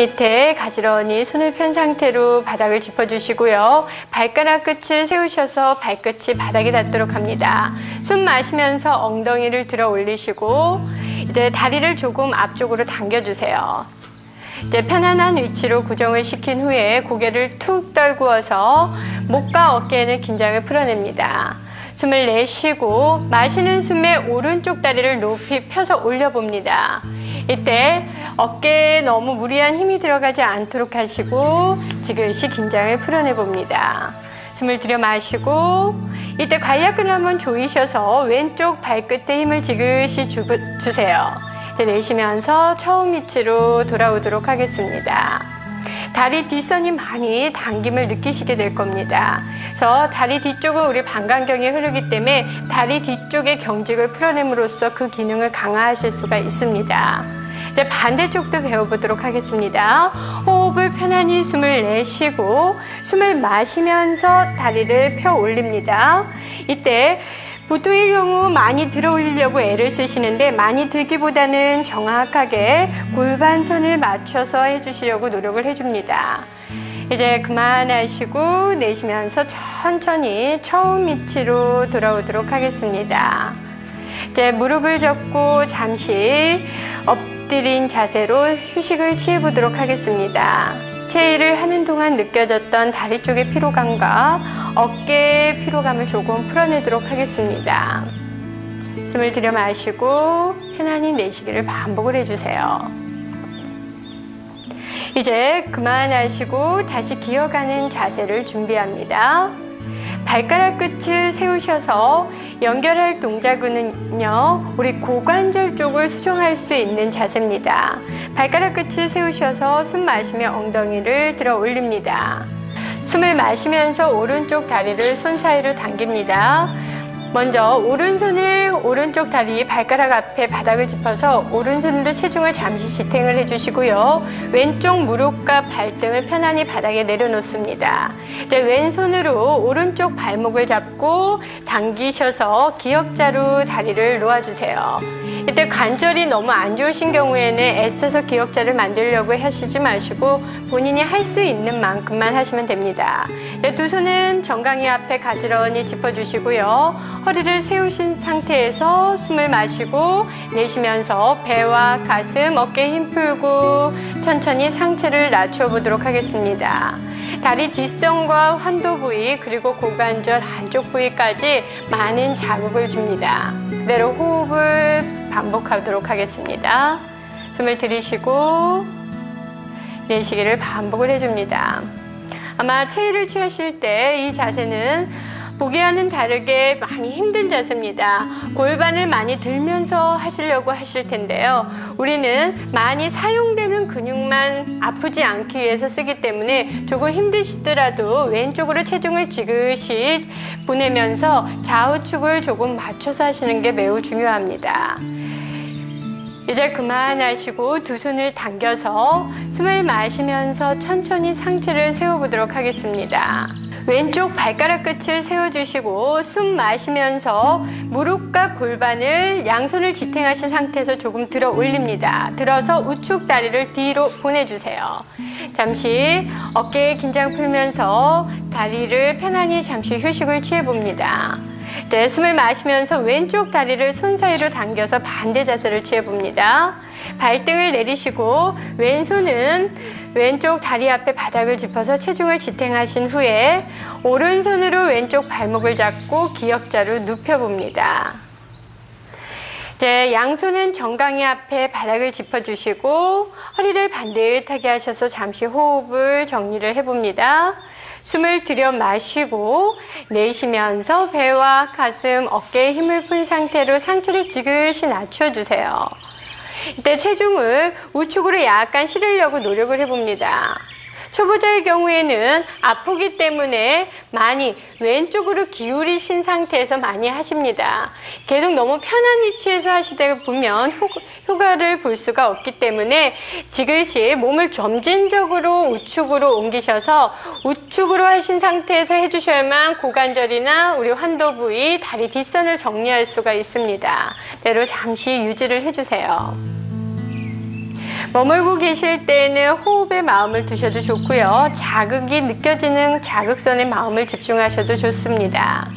밑에 가지런히 손을 편 상태로 바닥을 짚어주시고요. 발가락 끝을 세우셔서 발끝이 바닥에 닿도록 합니다. 숨 마시면서 엉덩이를 들어 올리시고 이제 다리를 조금 앞쪽으로 당겨주세요. 이제 편안한 위치로 고정을 시킨 후에 고개를 툭 떨구어서 목과 어깨에는 긴장을 풀어냅니다. 숨을 내쉬고 마시는 숨에 오른쪽 다리를 높이 펴서 올려봅니다. 이때 어깨에 너무 무리한 힘이 들어가지 않도록 하시고 지그시 긴장을 풀어내 봅니다. 숨을 들여 마시고 이때 관략근을 한번 조이셔서 왼쪽 발끝에 힘을 지그시 주, 주세요. 이제 내쉬면서 처음 위치로 돌아오도록 하겠습니다. 다리 뒷선이 많이 당김을 느끼시게 될 겁니다. 그래서 다리 뒤쪽은 우리 방광경이 흐르기 때문에 다리 뒤쪽의 경직을 풀어냄으로써 그 기능을 강화하실 수가 있습니다. 이제 반대쪽도 배워보도록 하겠습니다. 호흡을 편안히 숨을 내쉬고 숨을 마시면서 다리를 펴 올립니다. 이때 보통의 경우 많이 들어 올리려고 애를 쓰시는데 많이 들기보다는 정확하게 골반선을 맞춰서 해주시려고 노력을 해줍니다. 이제 그만하시고 내쉬면서 천천히 처음 위치로 돌아오도록 하겠습니다. 이제 무릎을 접고 잠시 엎 엎드린 자세로 휴식을 취해 보도록 하겠습니다. 체일을 하는 동안 느껴졌던 다리 쪽의 피로감과 어깨의 피로감을 조금 풀어내도록 하겠습니다. 숨을 들여 마시고 편안히 내쉬기를 반복을 해주세요. 이제 그만하시고 다시 기어가는 자세를 준비합니다. 발가락 끝을 세우셔서 연결할 동작은요, 우리 고관절 쪽을 수정할 수 있는 자세입니다. 발가락 끝을 세우셔서 숨 마시며 엉덩이를 들어 올립니다. 숨을 마시면서 오른쪽 다리를 손 사이로 당깁니다. 먼저 오른손을 오른쪽 다리 발가락 앞에 바닥을 짚어서 오른손으로 체중을 잠시 지탱을 해주시고요. 왼쪽 무릎과 발등을 편안히 바닥에 내려놓습니다. 이제 왼손으로 오른쪽 발목을 잡고 당기셔서 기역자로 다리를 놓아주세요. 이때 관절이 너무 안 좋으신 경우에는 애써서 기역자를 만들려고 하시지 마시고 본인이 할 수 있는 만큼만 하시면 됩니다. 두 손은 정강이 앞에 가지런히 짚어주시고요. 허리를 세우신 상태에서 숨을 마시고 내쉬면서 배와 가슴, 어깨 힘 풀고 천천히 상체를 낮춰 보도록 하겠습니다. 다리 뒷선과 환도 부위 그리고 고관절 안쪽 부위까지 많은 자극을 줍니다. 그대로 호흡을 반복하도록 하겠습니다. 숨을 들이쉬고 내쉬기를 반복을 해줍니다. 아마 체위를 취하실 때 이 자세는 보기와는 다르게 많이 힘든 자세입니다. 골반을 많이 들면서 하시려고 하실 텐데요. 우리는 많이 사용되는 근육만 아프지 않기 위해서 쓰기 때문에 조금 힘드시더라도 왼쪽으로 체중을 지그시 보내면서 좌우축을 조금 맞춰서 하시는 게 매우 중요합니다. 이제 그만하시고 두 손을 당겨서 숨을 마시면서 천천히 상체를 세워보도록 하겠습니다. 왼쪽 발가락 끝을 세워주시고 숨 마시면서 무릎과 골반을 양손을 지탱하신 상태에서 조금 들어 올립니다. 들어서 우측 다리를 뒤로 보내주세요. 잠시 어깨에 긴장 풀면서 다리를 편안히 잠시 휴식을 취해봅니다. 네, 숨을 마시면서 왼쪽 다리를 손 사이로 당겨서 반대 자세를 취해봅니다. 발등을 내리시고 왼손은 왼쪽 다리 앞에 바닥을 짚어서 체중을 지탱하신 후에 오른손으로 왼쪽 발목을 잡고 기역자로 눕혀봅니다. 이제 양손은 정강이 앞에 바닥을 짚어주시고 허리를 반듯하게 하셔서 잠시 호흡을 정리를 해봅니다. 숨을 들여 마시고 내쉬면서 배와 가슴, 어깨에 힘을 푼 상태로 상체를 지그시 낮춰주세요. 이때 체중을 우측으로 약간 실으려고 노력을 해봅니다. 초보자의 경우에는 아프기 때문에 많이 왼쪽으로 기울이신 상태에서 많이 하십니다. 계속 너무 편한 위치에서 하시다 보면 효과, 를 볼 수가 없기 때문에 지그시 몸을 점진적으로 우측으로 옮기셔서 우측으로 하신 상태에서 해주셔야만 고관절이나 우리 환도 부위, 다리 뒷선을 정리할 수가 있습니다. 대로 잠시 유지를 해주세요. 머물고 계실 때는 호흡에 마음을 두셔도 좋고요. 자극이 느껴지는 자극선에 마음을 집중하셔도 좋습니다.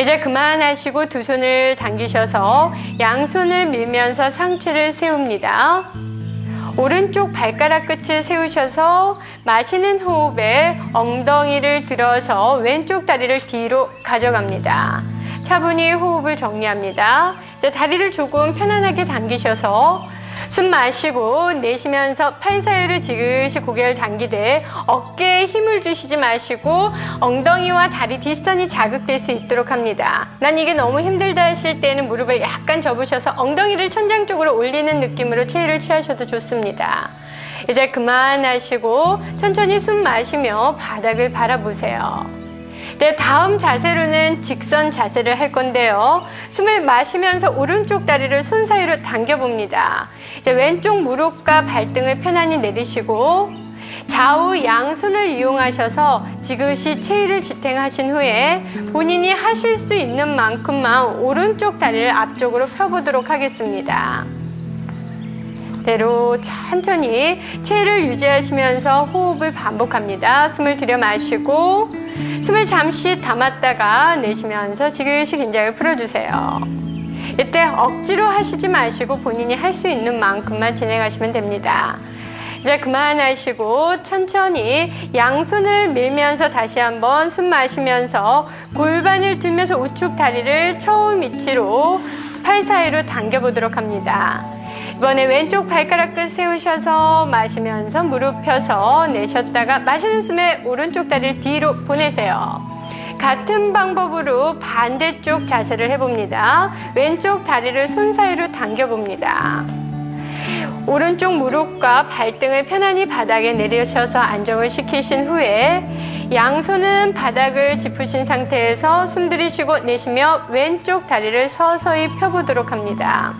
이제 그만하시고 두 손을 당기셔서 양손을 밀면서 상체를 세웁니다. 오른쪽 발가락 끝을 세우셔서 마시는 호흡에 엉덩이를 들어서 왼쪽 다리를 뒤로 가져갑니다. 차분히 호흡을 정리합니다. 이제 다리를 조금 편안하게 당기셔서 숨 마시고 내쉬면서 팔 사이를 지그시 고개를 당기되 어깨에 힘을 주시지 마시고 엉덩이와 다리 뒷선이 자극될 수 있도록 합니다. 난 이게 너무 힘들다 하실 때는 무릎을 약간 접으셔서 엉덩이를 천장 쪽으로 올리는 느낌으로 체위를 취하셔도 좋습니다. 이제 그만하시고 천천히 숨 마시며 바닥을 바라보세요. 네, 다음 자세로는 직선 자세를 할 건데요. 숨을 마시면서 오른쪽 다리를 손 사이로 당겨봅니다. 이제 왼쪽 무릎과 발등을 편안히 내리시고 좌우 양손을 이용하셔서 지그시 체위를 지탱하신 후에 본인이 하실 수 있는 만큼만 오른쪽 다리를 앞쪽으로 펴보도록 하겠습니다. 대로 천천히 체를 유지하시면서 호흡을 반복합니다. 숨을 들여 마시고 숨을 잠시 담았다가 내쉬면서 지그시 긴장을 풀어주세요. 이때 억지로 하시지 마시고 본인이 할 수 있는 만큼만 진행하시면 됩니다. 이제 그만하시고 천천히 양손을 밀면서 다시 한번 숨 마시면서 골반을 들면서 우측 다리를 처음 위치로 팔 사이로 당겨보도록 합니다. 이번에 왼쪽 발가락 끝 세우셔서 마시면서 무릎 펴서 내셨다가 마시는 숨에 오른쪽 다리를 뒤로 보내세요. 같은 방법으로 반대쪽 자세를 해봅니다. 왼쪽 다리를 손 사이로 당겨봅니다. 오른쪽 무릎과 발등을 편안히 바닥에 내리셔서 안정을 시키신 후에 양손은 바닥을 짚으신 상태에서 숨 들이쉬고 내쉬며 왼쪽 다리를 서서히 펴보도록 합니다.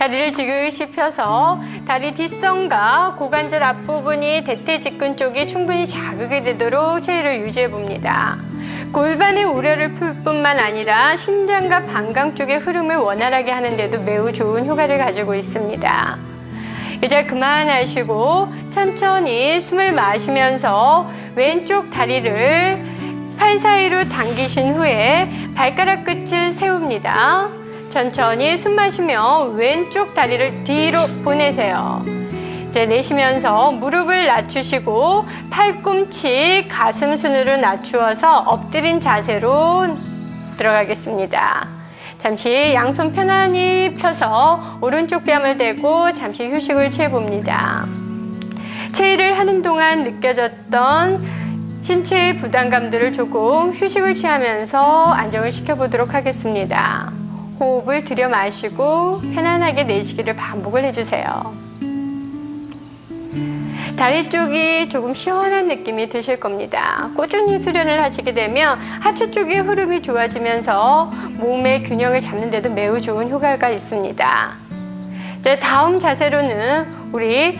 다리를 지그시 펴서 다리 뒷선과 고관절 앞부분이 대퇴직근 쪽이 충분히 자극이 되도록 체위를 유지해 봅니다. 골반의 우려를 풀 뿐만 아니라 신장과 방광 쪽의 흐름을 원활하게 하는데도 매우 좋은 효과를 가지고 있습니다. 이제 그만하시고 천천히 숨을 마시면서 왼쪽 다리를 팔 사이로 당기신 후에 발가락 끝을 세웁니다. 천천히 숨 마시며 왼쪽 다리를 뒤로 보내세요. 이제 내쉬면서 무릎을 낮추시고 팔꿈치 가슴 순으로 낮추어서 엎드린 자세로 들어가겠습니다. 잠시 양손 편안히 펴서 오른쪽 뺨을 대고 잠시 휴식을 취해봅니다. 체위를 하는 동안 느껴졌던 신체의 부담감들을 조금 휴식을 취하면서 안정을 시켜보도록 하겠습니다. 호흡을 들여 마시고 편안하게 내쉬기를 반복을 해주세요. 다리 쪽이 조금 시원한 느낌이 드실 겁니다. 꾸준히 수련을 하시게 되면 하체 쪽의 흐름이 좋아지면서 몸의 균형을 잡는 데도 매우 좋은 효과가 있습니다. 다음 자세로는 우리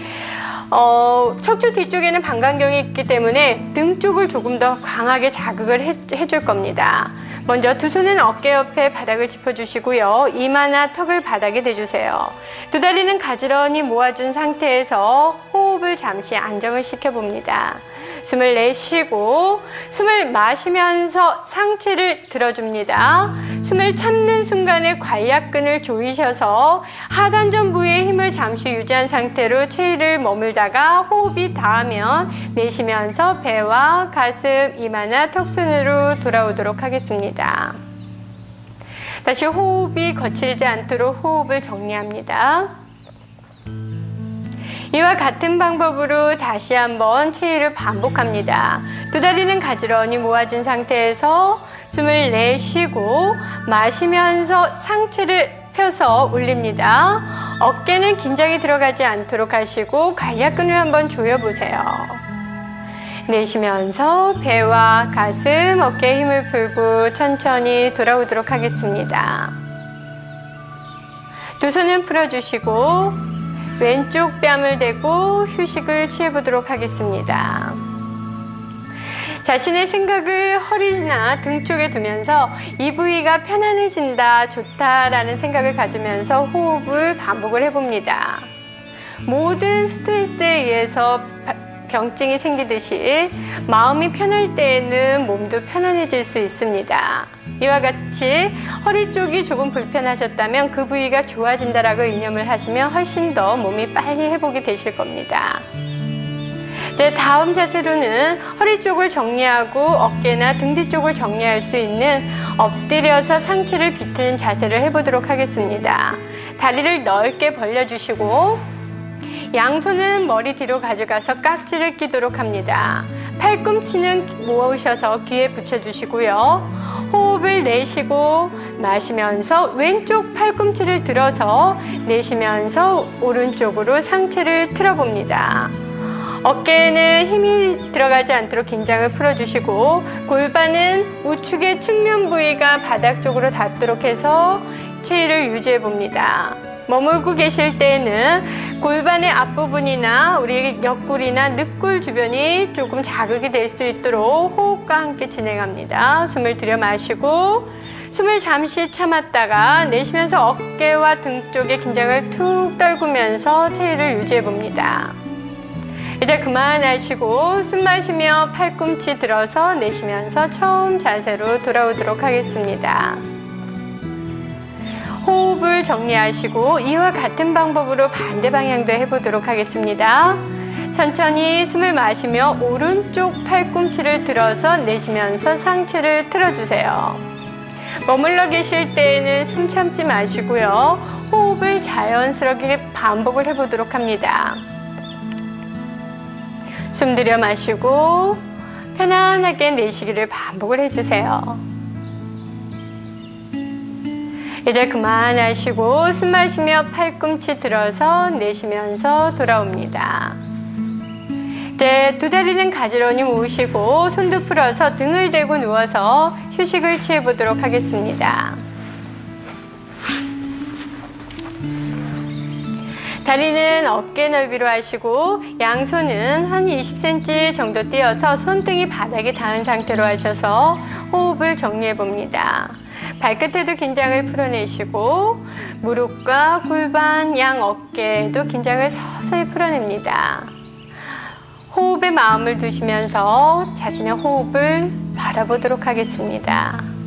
어, 척추 뒤쪽에는 방광경이 있기 때문에 등 쪽을 조금 더 강하게 자극을 해, 해줄 겁니다. 먼저 두 손은 어깨 옆에 바닥을 짚어주시고요. 이마나 턱을 바닥에 대주세요. 두 다리는 가지런히 모아준 상태에서 호흡을 잠시 안정을 시켜봅니다. 숨을 내쉬고 숨을 마시면서 상체를 들어줍니다. 숨을 참는 순간에 관략근을 조이셔서 하단전 부위에 힘을 잠시 유지한 상태로 체위를 머물다가 호흡이 닿으면 내쉬면서 배와 가슴, 이마나 턱순으로 돌아오도록 하겠습니다. 다시 호흡이 거칠지 않도록 호흡을 정리합니다. 이와 같은 방법으로 다시 한번 체위를 반복합니다. 두 다리는 가지런히 모아진 상태에서 숨을 내쉬고 마시면서 상체를 펴서 올립니다. 어깨는 긴장이 들어가지 않도록 하시고 관략근을 한번 조여보세요. 내쉬면서 배와 가슴, 어깨에 힘을 풀고 천천히 돌아오도록 하겠습니다. 두 손은 풀어주시고 왼쪽 뺨을 대고 휴식을 취해보도록 하겠습니다. 자신의 생각을 허리나 등 쪽에 두면서 이 부위가 편안해진다, 좋다라는 생각을 가지면서 호흡을 반복을 해봅니다. 모든 스트레스에 의해서 병증이 생기듯이 마음이 편할 때에는 몸도 편안해질 수 있습니다. 이와 같이 허리 쪽이 조금 불편하셨다면 그 부위가 좋아진다라고 이념을 하시면 훨씬 더 몸이 빨리 회복이 되실 겁니다. 이제 다음 자세로는 허리 쪽을 정리하고 어깨나 등 뒤 쪽을 정리할 수 있는 엎드려서 상체를 비트는 자세를 해보도록 하겠습니다. 다리를 넓게 벌려주시고 양손은 머리 뒤로 가져가서 깍지를 끼도록 합니다. 팔꿈치는 모으셔서 귀에 붙여주시고요. 호흡을 내쉬고 마시면서 왼쪽 팔꿈치를 들어서 내쉬면서 오른쪽으로 상체를 틀어봅니다. 어깨에는 힘이 들어가지 않도록 긴장을 풀어주시고 골반은 우측의 측면 부위가 바닥 쪽으로 닿도록 해서 체위를 유지해 봅니다. 머물고 계실 때에는 골반의 앞부분이나 우리 옆구리나 늑골 주변이 조금 자극이 될 수 있도록 호흡과 함께 진행합니다. 숨을 들여 마시고 숨을 잠시 참았다가 내쉬면서 어깨와 등 쪽에 긴장을 툭 떨구면서 체위를 유지해 봅니다. 이제 그만하시고 숨 마시며 팔꿈치 들어서 내쉬면서 처음 자세로 돌아오도록 하겠습니다. 호흡을 정리하시고 이와 같은 방법으로 반대 방향도 해보도록 하겠습니다. 천천히 숨을 마시며 오른쪽 팔꿈치를 들어서 내쉬면서 상체를 틀어주세요. 머물러 계실 때에는 숨 참지 마시고요. 호흡을 자연스럽게 반복을 해보도록 합니다. 숨 들여 마시고 편안하게 내쉬기를 반복을 해주세요. 이제 그만하시고 숨 마시며 팔꿈치 들어서 내쉬면서 돌아옵니다. 이제 두 다리는 가지런히 모으시고 손도 풀어서 등을 대고 누워서 휴식을 취해 보도록 하겠습니다. 다리는 어깨 넓이로 하시고 양손은 한 20cm 정도 띄어서 손등이 바닥에 닿은 상태로 하셔서 호흡을 정리해 봅니다. 발끝에도 긴장을 풀어내시고 무릎과 골반, 양 어깨에도 긴장을 서서히 풀어냅니다. 호흡에 마음을 두시면서 자신의 호흡을 바라보도록 하겠습니다.